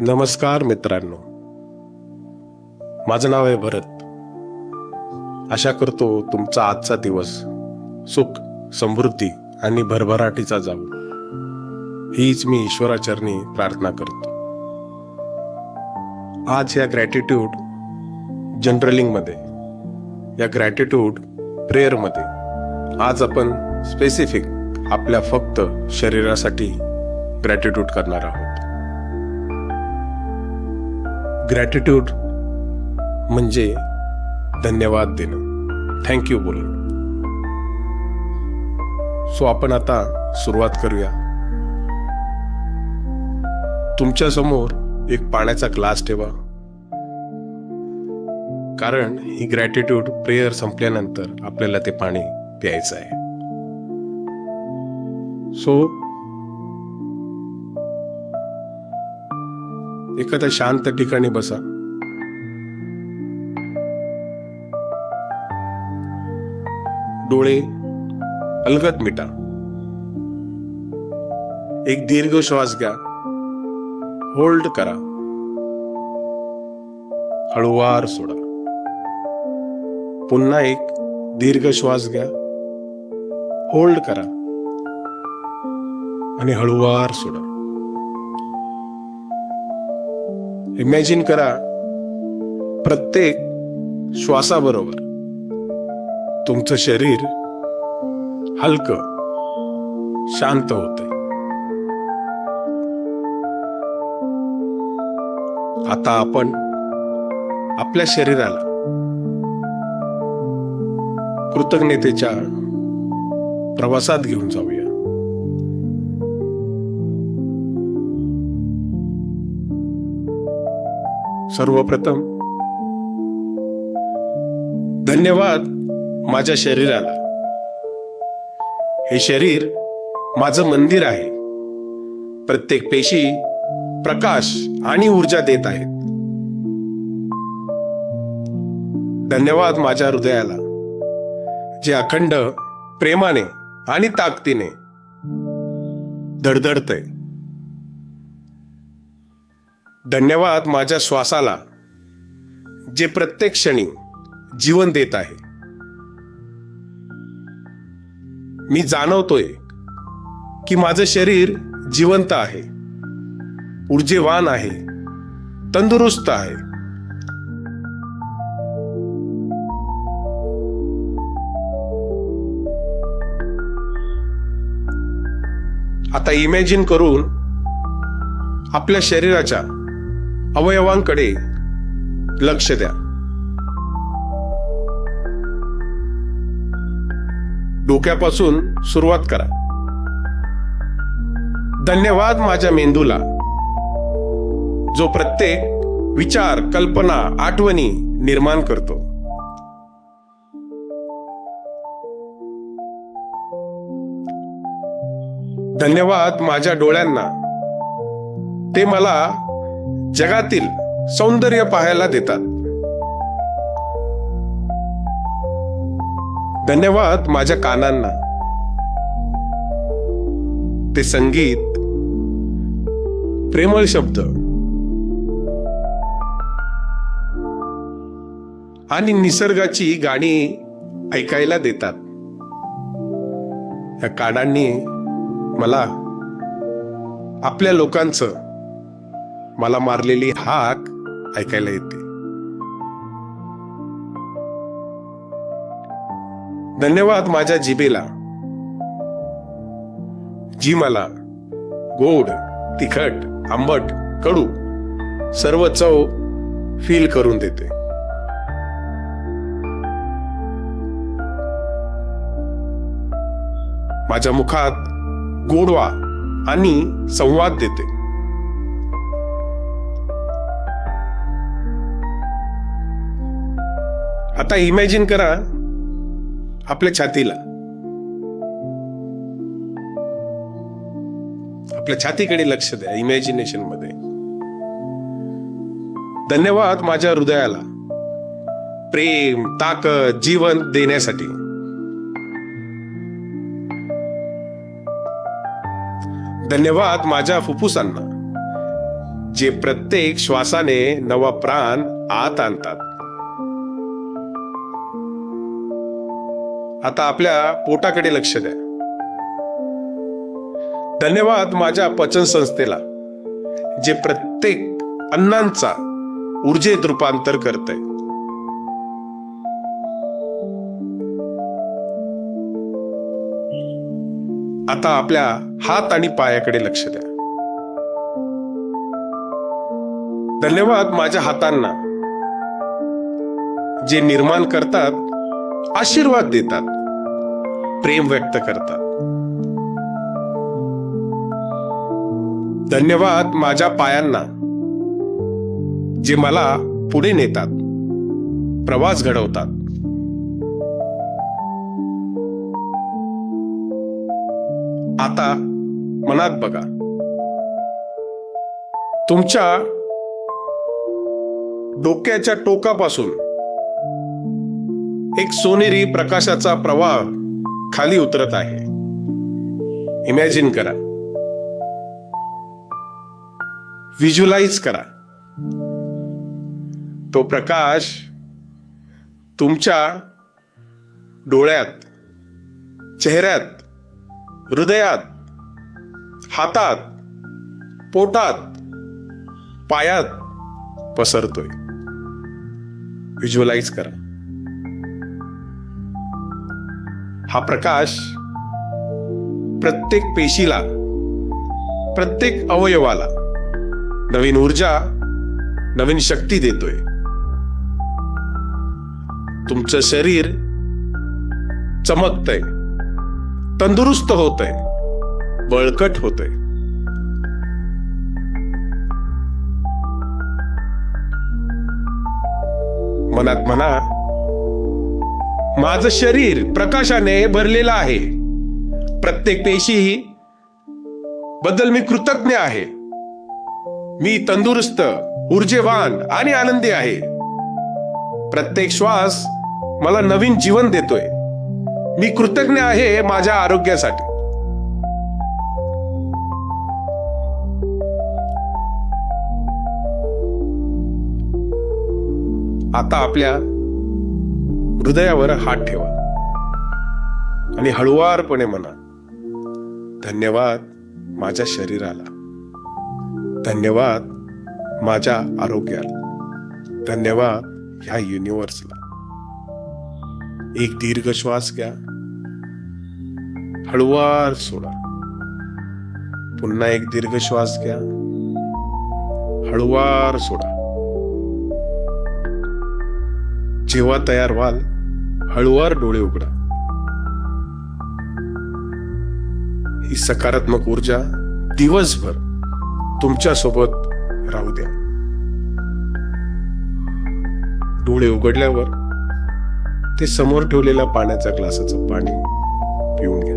नमस्कार मित्रांनो. माझं नाव आहे भरत. आशा करतो तुमचा आजचा दिवस सुख समृद्धी आणि भरभराटीचा जाऊ हीच मी ईश्वराचरणी प्रार्थना करतो. आज या ग्रॅटिट्यूड जनरलिंगमध्ये या ग्रॅटिट्यूड प्रेयरमध्ये आज आपण स्पेसिफिक आपल्या फक्त शरीरासाठी ग्रॅटिट्यूड करणार आहोत. ग्रॅटिट्यूड म्हणजे धन्यवाद देणं. थँक्यू बोलणं. सो आपण आता सुरुवात करूया. तुमच्यासमोर एक पाण्याचा ग्लास ठेवा. कारण ही ग्रॅटिट्यूड प्रेयर संपल्यानंतर आपल्याला ते पाणी प्यायचं आहे. सो एखाद्या शांत ठिकाणी बसा. डोळे अलगत मिटा. एक दीर्घ श्वास घ्या. होल्ड करा. हळुवार सोडा. पुन्हा एक दीर्घ श्वास घ्या. होल्ड करा. आणि हळुवार सोडा. इमॅजिन करा प्रत्येक श्वासाबरोबर तुमचं शरीर हलकं शांत होते आता आपण आपल्या शरीराला कृतज्ञतेच्या प्रवासात घेऊन जाऊया. सर्वप्रथम धन्यवाद माझ्या शरीराला. हे शरीर माझं मंदिर आहे. प्रत्येक पेशी प्रकाश आणि ऊर्जा देत आहेत. धन्यवाद माझ्या हृदयाला जे अखंड प्रेमाने आणि ताकदीने धडधडतय. धन्यवाद माझ्या श्वासाला जे प्रत्येक क्षणी जीवन देत आहे. मी जाणवतोय की माझं शरीर जिवंत आहे ऊर्जेवान आहे तंदुरुस्त आहे. आता इमॅजिन करून आपल्या शरीराच्या अवयवांकडे लक्ष द्या. डोक्यापासून सुरुवात करा. धन्यवाद माझ्या मेंदूला. जो प्रत्येक विचार कल्पना आठवणी निर्माण करतो. धन्यवाद माझ्या डोळ्यांना. ते मला जगातील सौंदर्य पाहायला देतात. धन्यवाद माझ्या कानांना. ते संगीत प्रेमळ शब्द आणि निसर्गाची गाणी ऐकायला देतात. या कानांनी मला आपल्या लोकांचं मला मारलेली हाक ऐकायला येते. धन्यवाद माझ्या जिबेला जी मला गोड तिखट आंबट कडू सर्व चव फील करून देते. माझ्या मुखात गोडवा आणि संवाद देते. आता इमॅजिन करा आपल्या छातीला. आपल्या छातीकडे लक्ष द्या इमॅजिनेशनमध्ये. धन्यवाद माझ्या हृदयाला. प्रेम ताकद जीवन देण्यासाठी. धन्यवाद माझ्या फुफ्फुसांना जे प्रत्येक श्वासाने नवा प्राण आत आणतात. आता आपल्या पोटाकडे लक्ष द्या. धन्यवाद माझ्या पचन संस्थेला जे प्रत्येक अन्नांचा ऊर्जेत रूपांतर करते आता आपल्या हात आणि पायाकडे लक्ष द्या. धन्यवाद माझ्या हातांना जे निर्माण करतात आशीर्वाद देतात. प्रेम व्यक्त करतात. धन्यवाद माझ्या पायांना जे मला पुढे नेतात प्रवास घडवतात. आता मनात बघा. तुमच्या डोक्याच्या टोकापासून एक सोनेरी प्रकाशाचा प्रवाह खाली उतरत आहे. इमॅजिन करा. व्हिज्युलाइज करा. तो प्रकाश तुमच्या डोळ्यात चेहऱ्यात हृदयात हातात पोटात पायात पसरतोय. व्हिज्युअलाइज करा. हा प्रकाश प्रत्येक पेशीला प्रत्येक अवयवाला नवीन ऊर्जा नवीन शक्ती देतोय. तुमचं शरीर चमकतंय तंदुरुस्त होतंय बळकट होतंय. मनात म्हणा माझं शरीर प्रकाशाने भरलेलं आहे. प्रत्येक पेशीही बद्दल मी कृतज्ञ आहे. मी तंदुरुस्त ऊर्जेवान आणि आनंदी आहे. प्रत्येक श्वास मला नवीन जीवन देतोय. मी कृतज्ञ आहे माझ्या आरोग्यासाठी. आता आपल्या हृदयावर हात ठेवा. आणि हळुवारपणे म्हणा धन्यवाद माझ्या शरीराला. धन्यवाद माझ्या आरोग्याला. धन्यवाद ह्या युनिव्हर्सला एक दीर्घ श्वास घ्या. हळुवार सोडा. पुन्हा एक दीर्घ श्वास घ्या. हळुवार सोडा. जेव्हा तयार व्हाल हळुवार डोळे उघडा. ही सकारात्मक ऊर्जा दिवसभर तुमच्यासोबत राहू द्या. डोळे उघडल्यावर ते समोर ठेवलेल्या पाण्याच्या ग्लासाचं पाणी पिऊन घ्या.